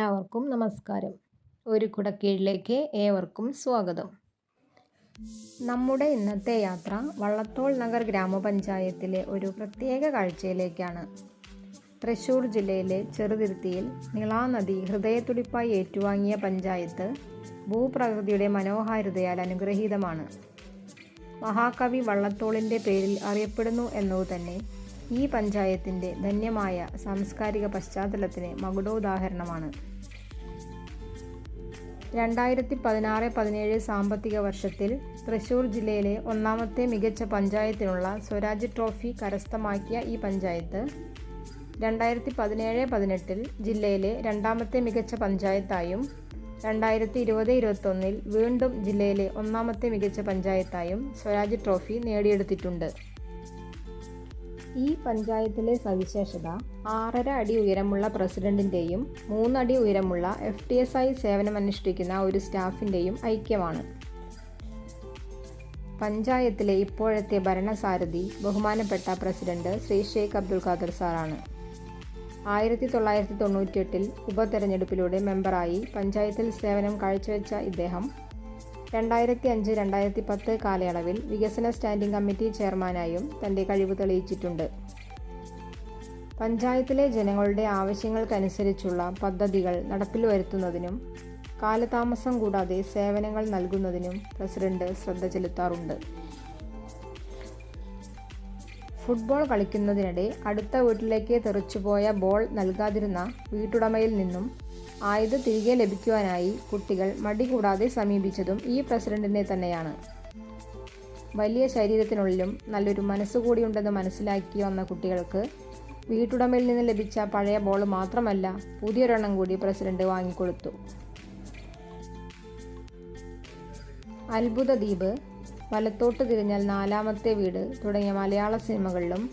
എല്ലാവർക്കും നമസ്കാരം. ഒരു കുടക്കീഴിലേക്ക് ഏവർക്കും സ്വാഗതം. നമ്മുടെ ഇന്നത്തെ യാത്ര വള്ളത്തോൾ നഗർ ഗ്രാമപഞ്ചായത്തിലെ ഒരു പ്രത്യേക കാഴ്ചയിലേക്കാണ്. തൃശ്ശൂർ ജില്ലയിലെ ചെറുതിരുത്തിയിൽ നിളാനദി ഹൃദയത്തുടിപ്പായി ഏറ്റുവാങ്ങിയ പഞ്ചായത്ത് ഭൂപ്രകൃതിയുടെ മനോഹാരിതയാൽ അനുഗ്രഹീതമാണ്. മഹാകവി വള്ളത്തോളിന്റെ പേരിൽ അറിയപ്പെടുന്നു എന്നതുതന്നെ ഈ പഞ്ചായത്തിന്റെ ധന്യമായ സാംസ്കാരിക പശ്ചാത്തലത്തിന് മകുടോദാഹരണമാണ്. രണ്ടായിരത്തി പതിനാറ് പതിനേഴ് സാമ്പത്തിക വർഷത്തിൽ തൃശൂർ ജില്ലയിലെ ഒന്നാമത്തെ മികച്ച പഞ്ചായത്തിനുള്ള സ്വരാജ് ട്രോഫി കരസ്ഥമാക്കിയ ഈ പഞ്ചായത്ത് രണ്ടായിരത്തി പതിനേഴ് പതിനെട്ടിൽ ജില്ലയിലെ രണ്ടാമത്തെ മികച്ച പഞ്ചായത്തായും രണ്ടായിരത്തി ഇരുപത് ഇരുപത്തൊന്നിൽ വീണ്ടും ജില്ലയിലെ ഒന്നാമത്തെ മികച്ച പഞ്ചായത്തായും സ്വരാജ് ട്രോഫി നേടിയെടുത്തിട്ടുണ്ട്. ഈ പഞ്ചായത്തിലെ സവിശേഷത ആറര അടി ഉയരമുള്ള പ്രസിഡന്റിന്റെയും മൂന്നടി ഉയരമുള്ള എഫ് ടി എസ് ആയി സേവനമനുഷ്ഠിക്കുന്ന ഒരു സ്റ്റാഫിന്റെയും ഐക്യമാണ്. പഞ്ചായത്തിലെ ഇപ്പോഴത്തെ ഭരണസാരഥി ബഹുമാനപ്പെട്ട പ്രസിഡന്റ് ശ്രീ ഷെയ്ഖ് അബ്ദുൽ ഖാദർ സാറാണ്. ആയിരത്തി തൊള്ളായിരത്തി തൊണ്ണൂറ്റിയെട്ടിൽ ഉപതെരഞ്ഞെടുപ്പിലൂടെ മെമ്പറായി പഞ്ചായത്തിൽ സേവനം കാഴ്ചവെച്ച ഇദ്ദേഹം രണ്ടായിരത്തി അഞ്ച് രണ്ടായിരത്തി പത്ത് കാലയളവിൽ വികസന സ്റ്റാൻഡിംഗ് കമ്മിറ്റി ചെയർമാനായും തന്റെ കഴിവ് തെളിയിച്ചിട്ടുണ്ട്. പഞ്ചായത്തിലെ ജനങ്ങളുടെ ആവശ്യങ്ങൾക്കനുസരിച്ചുള്ള പദ്ധതികൾ നടപ്പിൽ വരുത്തുന്നതിനും കാലതാമസം കൂടാതെ സേവനങ്ങൾ നൽകുന്നതിനും പ്രസിഡന്റ് ശ്രദ്ധ ചെലുത്താറുണ്ട്. ഫുട്ബോൾ കളിക്കുന്നതിനിടെ അടുത്ത വീട്ടിലേക്ക് തെറിച്ചുപോയ ബോൾ നൽകാതിരുന്ന വീട്ടുടമയിൽ നിന്നും ആയത് തിരികെ ലഭിക്കുവാനായി കുട്ടികൾ മടി കൂടാതെ സമീപിച്ചതും ഈ പ്രസിഡന്റിനെ തന്നെയാണ്. വലിയ ശരീരത്തിനുള്ളിലും നല്ലൊരു മനസ്സുകൂടിയുണ്ടെന്ന് മനസ്സിലാക്കി വന്ന കുട്ടികൾക്ക് വീട്ടുടമയിൽ നിന്ന് ലഭിച്ച പഴയ ബോൾ മാത്രമല്ല പുതിയൊരെണ്ണം കൂടി പ്രസിഡന്റ് വാങ്ങിക്കൊടുത്തു. അത്ഭുത ദ്വീപ് വലത്തോട്ട് തിരിഞ്ഞാൽ നാലാമത്തെ വീട് തുടങ്ങിയ മലയാള സിനിമകളിലും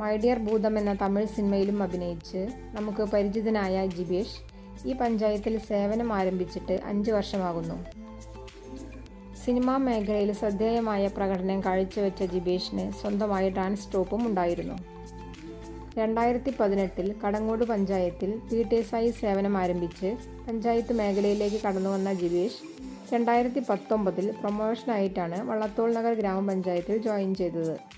മൈഡിയർ ഭൂതം എന്ന തമിഴ് സിനിമയിലും അഭിനയിച്ച് നമുക്ക് പരിചിതനായ ജിബേഷ് ഈ പഞ്ചായത്തിൽ സേവനം ആരംഭിച്ചിട്ട് അഞ്ച് വർഷമാകുന്നു. സിനിമാ മേഖലയിൽ ശ്രദ്ധേയമായ പ്രകടനം കാഴ്ചവെച്ച ജിബേഷിന് സ്വന്തമായി ഡാൻസ് ട്രൂപ്പും ഉണ്ടായിരുന്നു. രണ്ടായിരത്തി പതിനെട്ടിൽ കടങ്ങോട് പഞ്ചായത്തിൽ പി ടി എസ് ഐ സേവനം ആരംഭിച്ച് പഞ്ചായത്ത് മേഖലയിലേക്ക് കടന്നുവന്ന ജിബേഷ് രണ്ടായിരത്തി പത്തൊമ്പതിൽ പ്രൊമോഷനായിട്ടാണ് വള്ളത്തോൾ നഗർ ഗ്രാമപഞ്ചായത്തിൽ ജോയിൻ ചെയ്തത്.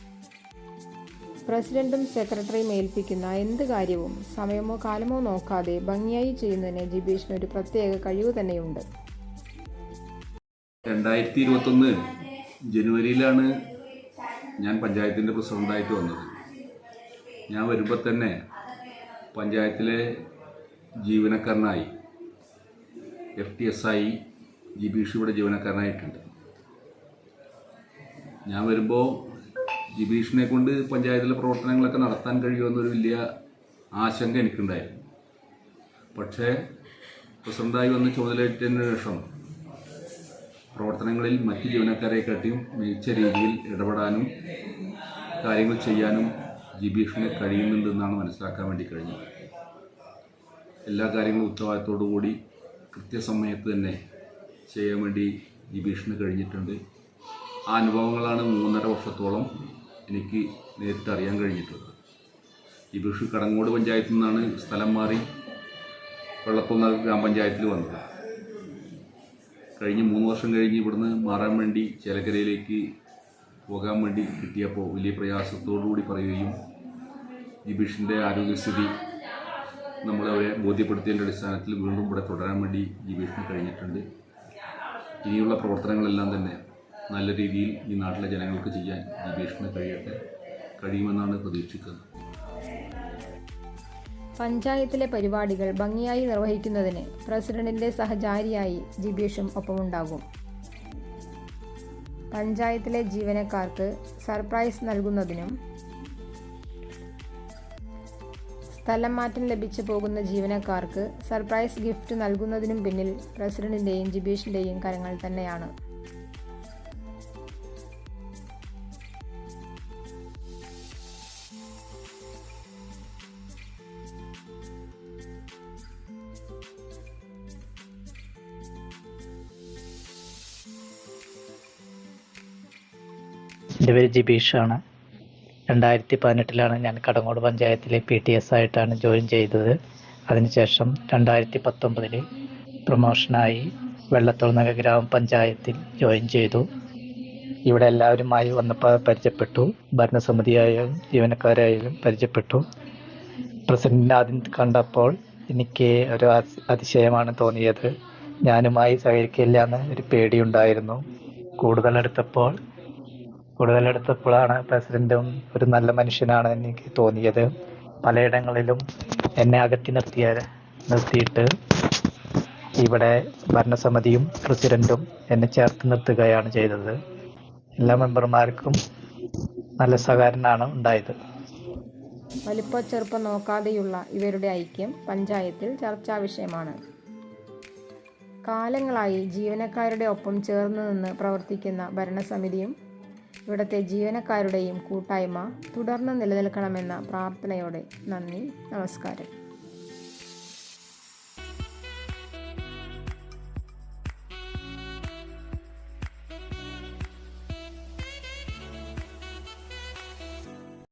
പ്രസിഡന്റും സെക്രട്ടറിയും ഏൽപ്പിക്കുന്ന എന്ത് കാര്യവും സമയമോ കാലമോ നോക്കാതെ ഭംഗിയായി ചെയ്യുന്നതിന് ജിബീഷിന് ഒരു പ്രത്യേക കഴിവ് തന്നെയുണ്ട്. രണ്ടായിരത്തി ഇരുപത്തൊന്ന് ജനുവരിയിലാണ് ഞാൻ പഞ്ചായത്തിന്റെ പ്രസിഡന്റായിട്ട് വന്നത്. ഞാൻ വരുമ്പോൾ തന്നെ പഞ്ചായത്തിലെ ജീവനക്കാരനായി എഫ് ടി എസ് ആയി ജിബീഷിയുടെ ജീവനക്കാരനായിട്ടുണ്ട്. ഞാൻ വരുമ്പോൾ ജിബീഷിനെ കൊണ്ട് പഞ്ചായത്തിലെ പ്രവർത്തനങ്ങളൊക്കെ നടത്താൻ കഴിയുമെന്നൊരു വലിയ ആശങ്ക എനിക്കുണ്ടായിരുന്നു. പക്ഷേ പ്രസിഡന്റായി വന്ന് ചുമതലയേറ്റതിന് ശേഷം പ്രവർത്തനങ്ങളിൽ മറ്റ് ജീവനക്കാരെക്കാട്ടിയും മികച്ച രീതിയിൽ ഇടപെടാനും കാര്യങ്ങൾ ചെയ്യാനും ജിബീഷിന് കഴിയുന്നുണ്ടെന്നാണ് മനസ്സിലാക്കാൻ വേണ്ടി കഴിഞ്ഞത്. എല്ലാ കാര്യങ്ങളും ഉത്തരവാദിത്തോടു കൂടി കൃത്യസമയത്ത് തന്നെ ചെയ്യാൻ വേണ്ടി ജിബീഷിന് കഴിഞ്ഞിട്ടുണ്ട്. ആ അനുഭവങ്ങളാണ് മൂന്നര വർഷത്തോളം എനിക്ക് നേരിട്ട് അറിയാൻ കഴിഞ്ഞിട്ടുള്ളത് ബിഷു കടങ്ങോട് പഞ്ചായത്തിൽ നിന്നാണ് സ്ഥലം മാറി വെള്ളത്തുന്ന ഗ്രാമപഞ്ചായത്തിൽ വന്നത്. കഴിഞ്ഞ് മൂന്ന് വർഷം കഴിഞ്ഞ് ഇവിടുന്ന് മാറാൻ വേണ്ടി ചേലക്കരയിലേക്ക് പോകാൻ വേണ്ടി കിട്ടിയപ്പോൾ വലിയ പ്രയാസത്തോടുകൂടി പറയുകയും ജിബീഷിന്റെ ആരോഗ്യസ്ഥിതി നമ്മളവരെ ബോധ്യപ്പെടുത്തിയതിന്റെ അടിസ്ഥാനത്തിൽ വീണ്ടും ഇവിടെ തുടരാൻ വേണ്ടി ജിബീഷിന് കഴിഞ്ഞിട്ടുണ്ട്. ഇനിയുള്ള പ്രവർത്തനങ്ങളെല്ലാം തന്നെ നല്ല രീതിയിൽ ഈ നാട്ടിലെ ജനങ്ങൾക്ക് ചെയ്യാൻ ജിബീഷിന് കഴിയട്ടെ. കഴിയുമെന്നാണ് പ്രതീക്ഷിക്കുന്നത്. പഞ്ചായത്തിലെ പരിപാടികൾ ഭംഗിയായി നിർവഹിക്കുന്നതിന് പ്രസിഡന്റിന്റെ സഹചാരിയായി ജിബീഷും ഒപ്പമുണ്ടാകും. പഞ്ചായത്തിലെ ജീവനക്കാർക്ക് സർപ്രൈസ് നൽകുന്നതിനും സ്ഥലം മാറ്റം ലഭിച്ചു പോകുന്ന ജീവനക്കാർക്ക് സർപ്രൈസ് ഗിഫ്റ്റ് നൽകുന്നതിനും പിന്നിൽ പ്രസിഡന്റിന്റെയും ജിബീഷിന്റെയും കരങ്ങൾ തന്നെയാണ്. എന്റെ പേര് ജിബീഷാണ്. രണ്ടായിരത്തി പതിനെട്ടിലാണ് ഞാൻ കടങ്ങോട് പഞ്ചായത്തിലെ പി ടി എസ് ആയിട്ടാണ് ജോയിൻ ചെയ്തത്. അതിനുശേഷം രണ്ടായിരത്തി പത്തൊമ്പതിൽ പ്രൊമോഷനായി വെള്ളത്തോൾ നഗർ ഗ്രാമപഞ്ചായത്തിൽ ജോയിൻ ചെയ്തു. ഇവിടെ എല്ലാവരുമായി വന്നപ്പോൾ പരിചയപ്പെട്ടു. ഭരണസമിതിയായാലും ജീവനക്കാരായാലും പരിചയപ്പെട്ടു. പ്രസിഡന്റിനെ ആദ്യം കണ്ടപ്പോൾ എനിക്ക് ഒരു അതിശയമാണ് തോന്നിയത്. ഞാനുമായി സഹകരിക്കില്ല എന്ന് ഒരു പേടിയുണ്ടായിരുന്നു. കൂടുതലെടുത്തപ്പോൾ കൂടുതലെടുത്തപ്പോഴാണ് പ്രസിഡന്റും ഒരു നല്ല മനുഷ്യനാണ് എനിക്ക് തോന്നിയത്. പലയിടങ്ങളിലും എന്നെ അകറ്റി നിർത്തിയ നിർത്തിയിട്ട് ഇവിടെ ഭരണസമിതിയും പ്രസിഡന്റും എന്നെ ചേർത്ത് നിർത്തുകയാണ് ചെയ്തത്. എല്ലാ മെമ്പർമാർക്കും നല്ല സഹകരണമാണ് ഉണ്ടായത്. വലിപ്പ ചെറുപ്പം നോക്കാതെയുള്ള ഇവരുടെ ഐക്യം പഞ്ചായത്തിൽ ചർച്ചാ വിഷയമാണ്. കാലങ്ങളായി ജീവനക്കാരുടെ ഒപ്പം ചേർന്ന് നിന്ന് പ്രവർത്തിക്കുന്ന ഭരണസമിതിയും ഇവിടുത്തെ ജീവനക്കാരുടെയും കൂട്ടായ്മ തുടർന്ന് നിലനിൽക്കണമെന്ന പ്രാർത്ഥനയോടെ നന്ദി നമസ്കാരം.